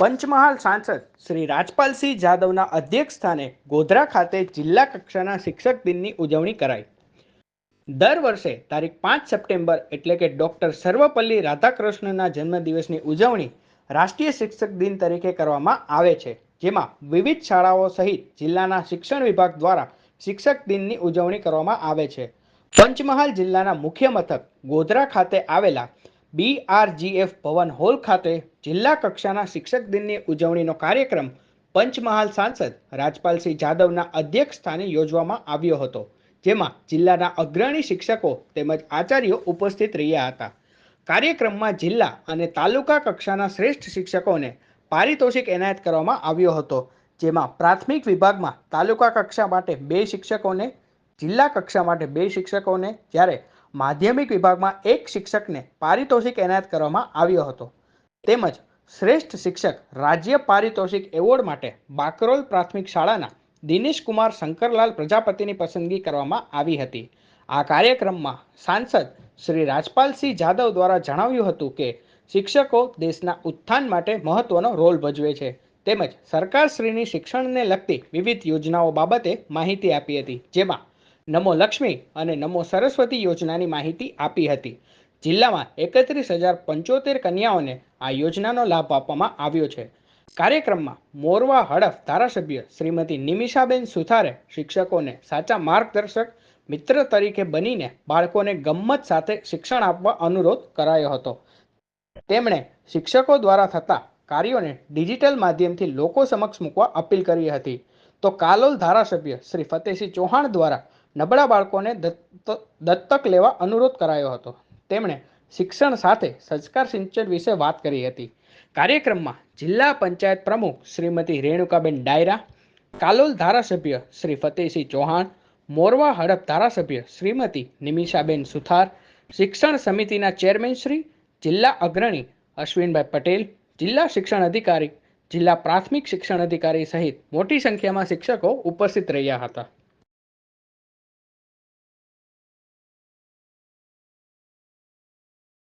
પંચમહાલ સાંસદ શ્રી રાજપાલસિંહ જાદવના અધ્યક્ષસ્થાને ગોધરા ખાતે જિલ્લા કક્ષાના શિક્ષક દિનની ઉજવણી કરાઈ. દર વર્ષે તારીખ પાંચ સપ્ટેમ્બર એટલે કે ડૉક્ટર સર્વપલ્લી રાધાકૃષ્ણના જન્મદિવસની ઉજવણી રાષ્ટ્રીય શિક્ષક દિન તરીકે કરવામાં આવે છે, જેમાં વિવિધ શાળાઓ સહિત જિલ્લાના શિક્ષણ વિભાગ દ્વારા શિક્ષક દિનની ઉજવણી કરવામાં આવે છે. પંચમહાલ જિલ્લાના મુખ્ય મથક ગોધરા ખાતે આવેલા બીઆરજીએફ ભવન હોલ ખાતે જિલ્લા કક્ષાના શિક્ષક દિનની ઉજવણીનો કાર્યક્રમ પંચમહાલ સાંસદ રાજપાલસિંહ જાદવના અધ્યક્ષ સ્થાને યોજવામાં આવ્યો હતો, જેમાં જિલ્લાના અગ્રણી શિક્ષકો તેમજ આચાર્યો ઉપસ્થિત રહ્યા હતા. કાર્યક્રમમાં જિલ્લા અને તાલુકા કક્ષાના શ્રેષ્ઠ શિક્ષકોને પારિતોષિક એનાયત કરવામાં આવ્યો હતો, જેમાં પ્રાથમિક વિભાગમાં તાલુકા કક્ષા માટે બે શિક્ષકોને, જિલ્લા કક્ષા માટે બે શિક્ષકોને, જ્યારે માધ્યમિક વિભાગમાં એક શિક્ષકને પારિતોષિક એનાયત કરવામાં આવ્યો હતો. તેમજ શ્રેષ્ઠ શિક્ષક રાજ્ય પારિતોષિક એવોર્ડ માટે બાકરોલ પ્રાથમિક શાળાના દિનેશ કુમાર શંકરલાલ પ્રજાપતિની પસંદગી કરવામાં આવી હતી. આ કાર્યક્રમમાં સાંસદ શ્રી રાજપાલસિંહ જાદવ દ્વારા જણાવ્યું હતું કે, શિક્ષકો દેશના ઉત્થાન માટે મહત્વનો રોલ ભજવે છે. તેમજ સરકારશ્રીની શિક્ષણને લગતી વિવિધ યોજનાઓ બાબતે માહિતી આપી હતી, જેમાં નમો લક્ષ્મી અને નમો સરસ્વતી યોજનાની માહિતી આપી હતી. જિલ્લામાં એકત્રીસ હજાર પંચોતેર કન્યાઓને આ યોજનાનો લાભ આપવામાં આવ્યો છે. કાર્યક્રમમાં મોરવા હડફ ધારાસભ્ય શ્રીમતી નિમિષાબેન સુથારે શિક્ષકોને સાચા માર્ગદર્શક મિત્ર તરીકે બનીને બાળકોને ગમ્મત સાથે શિક્ષણ આપવા અનુરોધ કરાયો હતો. તેમણે શિક્ષકો દ્વારા થતા કાર્યોને ડિજિટલ માધ્યમથી લોકો સમક્ષ મૂકવા અપીલ કરી હતી. તો કાલોલ ધારાસભ્ય શ્રી ફતેહસિંહ ચૌહાણ દ્વારા નબળા બાળકોને દત્ત- દત્તક લેવા અનુરોધ કરાયો હતો. તેમણે શિક્ષણ સાથે સંસ્કાર સિંચન વિશે વાત કરી હતી. કાર્યક્રમમાં જિલ્લા પંચાયત પ્રમુખ શ્રીમતી રેણુકાબેન ડાયરા, કાલોલ ધારાસભ્ય શ્રી ફતેહસિંહ ચૌહાણ, મોરવા હડપ ધારાસભ્ય શ્રીમતી નિમિષાબેન સુથાર, શિક્ષણ સમિતિના ચેરમેન શ્રી જિલ્લા અગ્રણી અશ્વિનભાઈ પટેલ, જિલ્લા શિક્ષણ અધિકારી, જિલ્લા પ્રાથમિક શિક્ષણ અધિકારી સહિત મોટી સંખ્યામાં શિક્ષકો ઉપસ્થિત રહ્યા હતા.